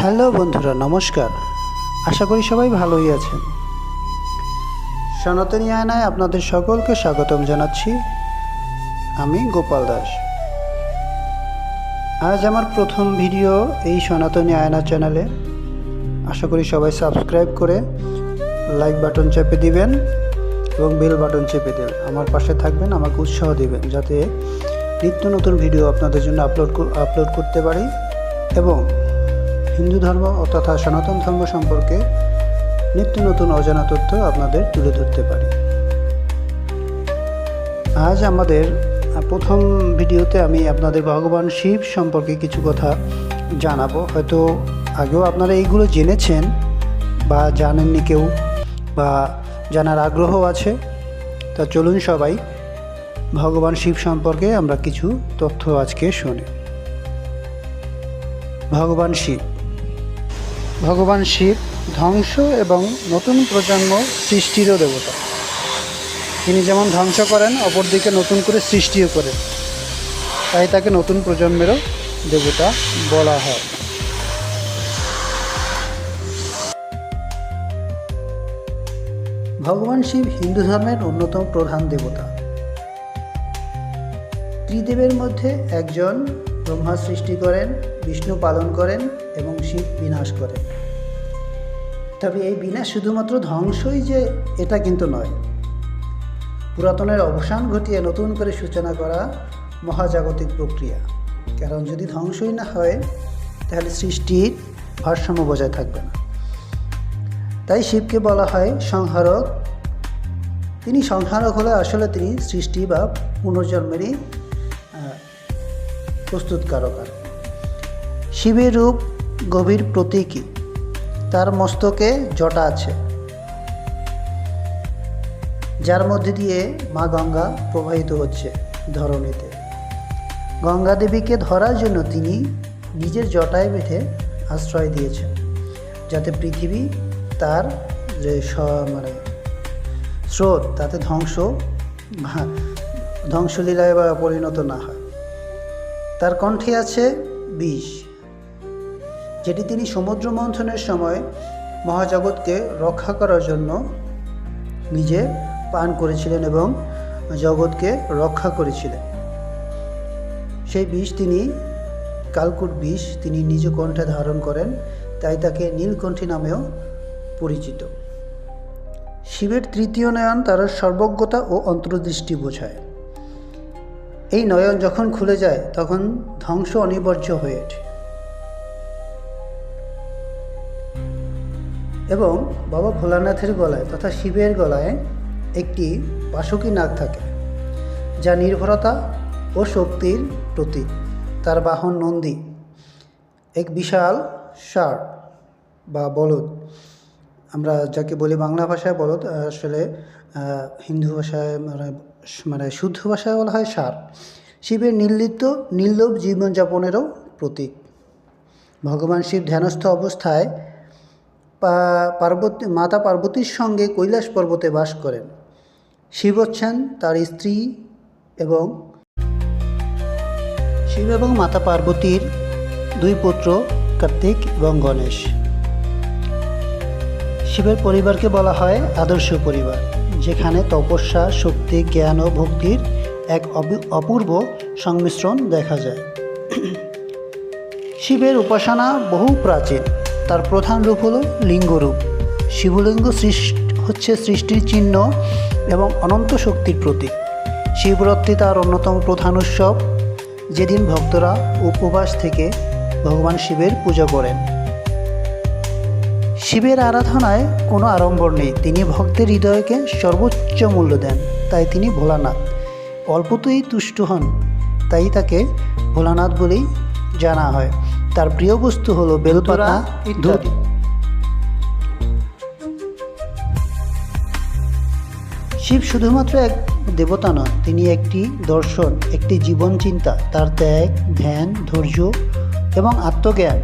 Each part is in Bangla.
হ্যালো বন্ধুরা, নমস্কার। আশা করি সবাই ভালোই আছেন। সনাতনী আয়নায় আপনাদের সকলকে স্বাগতম জানাচ্ছি। আমি গোপাল দাস। আজ আমার প্রথম ভিডিও এই সনাতনী আয়না চ্যানেলে। আশা করি সবাই সাবস্ক্রাইব করে লাইক বাটন চেপে দিবেন এবং বেল বাটন চেপে দেবেন। আমার পাশে থাকবেন, আমাকে উৎসাহ দিবেন যাতে নিত্য নতুন ভিডিও আপনাদের জন্য আপলোড আপলোড করতে পারি। এবং হিন্দু ধর্ম তথা সনাতন ধর্ম সম্পর্কে নিত্য নতুন অজানা তথ্য আপনাদের তুলে ধরতে পারি। আজ আমাদের প্রথম ভিডিওতে আমি আপনাদের ভগবান শিব সম্পর্কে কিছু কথা জানাব। হয়তো আগেও আপনারা এইগুলো জেনেছেন বা জানেননি কেউ বা জানার আগ্রহ আছে। তা চলুন সবাই ভগবান শিব সম্পর্কে আমরা কিছু তথ্য আজকে শুনি। ভগবান শিব ভগবান শিব ধ্বংস এবং নতুন প্রজন্ম সৃষ্টিরও দেবতা। তিনি যেমন ধ্বংস করেন, অপরদিকে নতুন করে সৃষ্টিও করেন। তাই তাকে নতুন প্রজন্মেরও দেবতা বলা হয়। ভগবান শিব হিন্দু ধর্মের অন্যতম প্রধান দেবতা। ত্রিদেবের মধ্যে একজন ব্রহ্মা সৃষ্টি করেন, বিষ্ণু পালন করেন এবং শিব বিনাশ করেন। তবে এই বিনাশ শুধুমাত্র ধ্বংসই যে, এটা কিন্তু নয়। পুরাতনের অবসান ঘটিয়ে নতুন করে সূচনা করা মহাজাগতিক প্রক্রিয়া। কারণ যদি ধ্বংসই না হয়, তাহলে সৃষ্টির ভারসাম্য বজায় থাকবে না। তাই শিবকে বলা হয় সংহারক। তিনি সংহারক হলে আসলে তিনি সৃষ্টি বা পুনর্জন্মেরই প্রস্তুতকারক আর শিবের রূপ গভীর প্রতীকী। তার মস্তকে জটা আছে। যার মধ্যে দিয়ে মা গঙ্গা প্রবাহিত হচ্ছে ধরণীতে। গঙ্গা দেবীকে ধরার জন্য তিনি নিজের জটায় বেঁধে আশ্রয় দিয়েছেন, যাতে পৃথিবী তার যে মানে স্রোত, তাতে ধ্বংস, ধ্বংসলীলায় বা পরিণত না হয়। তার কণ্ঠে আছে বিষ। যেটি তিনি সমুদ্র মন্থনের সময় মহাজগৎকে রক্ষা করার জন্য নিজে পান করেছিলেন এবং জগৎকে রক্ষা করেছিলেন। সেই বিষ তিনি, কালকুট বিষ তিনি নিজ কণ্ঠে ধারণ করেন, তাই তাকে নীলকণ্ঠী নামেও পরিচিত। শিবের তৃতীয় নয়ন তার সর্বজ্ঞতা ও অন্তর্দৃষ্টি বোঝায়। এই নয়ন যখন খুলে যায়, তখন ধ্বংস অনিবার্য হয়ে ওঠে। এবং বাবা ভোলানাথের গলায় তথা শিবের গলায় একটি বাসুকী নাগ থাকে, যা নির্ভরতা ও শক্তির প্রতীক। তার বাহন নন্দী, এক বিশাল ষাঁড় বা বলদ। আমরা যাকে বলি বাংলা ভাষায় বলদ আসলে হিন্দু ভাষায় মানে মানে শুদ্ধ ভাষায় বলা হয় ষাঁড়। শিবের নির্লিপ্ত, নির্লোভ জীবনযাপনেরও প্রতীক। ভগবান শিব ধ্যানস্থ অবস্থায় পার্বতী, মাতা পার্বতীর সঙ্গে কৈলাস পর্বতে বাস করেন। শিব হচ্ছেন তার স্ত্রী এবং শিব এবং মাতা পার্বতীর দুই পুত্র কার্তিক এবং গণেশ। শিবের পরিবারকে বলা হয় আদর্শ পরিবার, যেখানে তপস্যা, শক্তি, জ্ঞান ও ভক্তির এক অপূর্ব সংমিশ্রণ দেখা যায়। শিবের উপাসনা বহু প্রাচীন। তার প্রধান রূপ হল লিঙ্গরূপ। শিবলিঙ্গ সৃষ্টি হচ্ছে সৃষ্টির চিহ্ন এবং অনন্ত শক্তির প্রতীক। শিবরাত্রি তার অন্যতম প্রধান উৎসব। যেদিন ভক্তরা উপবাস থেকে ভগবান শিবের পূজা করেন। শিবের আরাধনায় কোনো আড়ম্বর নেই। তিনি ভক্তের হৃদয়কে সর্বোচ্চ মূল্য দেন। তাই তিনি ভোলানাথ। অল্পতেই তুষ্ট হন। তাই তাকে ভোলানাথ বলেই জানা হয়। তার প্রিয় বস্তু হলো বেলপাতা ইত্যাদি। শিব শুধুমাত্র এক দেবতা নন তিনি একটি দর্শন একটি জীবন চিন্তা। তার ত্যাগ ধ্যান ধৈর্য এবং আত্মজ্ঞান।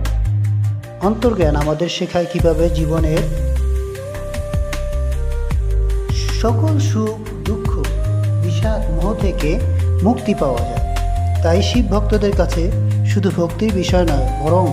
অন্তর্জ্ঞান আমাদের শেখায় কীভাবে জীবনের সকল সুখ দুঃখ বিষাদ মোহ থেকে মুক্তি পাওয়া যায়। তাই শিব ভক্তদের কাছে শুধু ভক্তির বিষয় নয় বরং